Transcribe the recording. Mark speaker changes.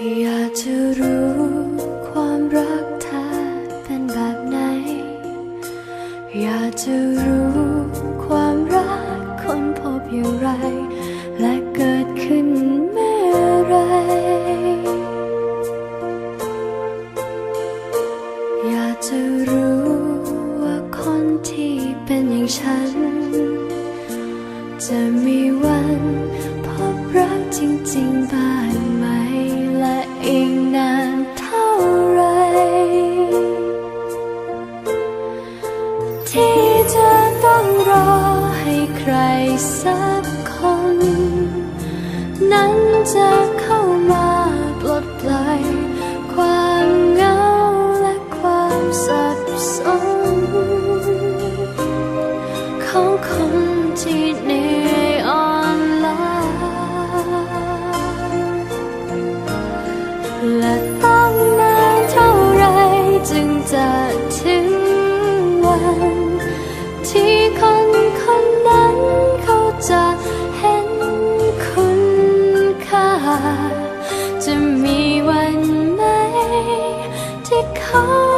Speaker 1: อยากจะรู้ความรักแท้เป็นแบบไหน อยากจะรู้ความรักคนพบอย่างไร และเกิดขึ้นเมื่อไร อยากจะรู้ว่าคนที่เป็นอย่างฉัน จะมี ที่จะต้องรอให้ใครสักคน นั้นจะเข้ามาปลดปล่อยความเหงาและความสับสนของคนที่เหนื่อยอ่อนล้าและต้องนานเท่าไรจึงจะ to come.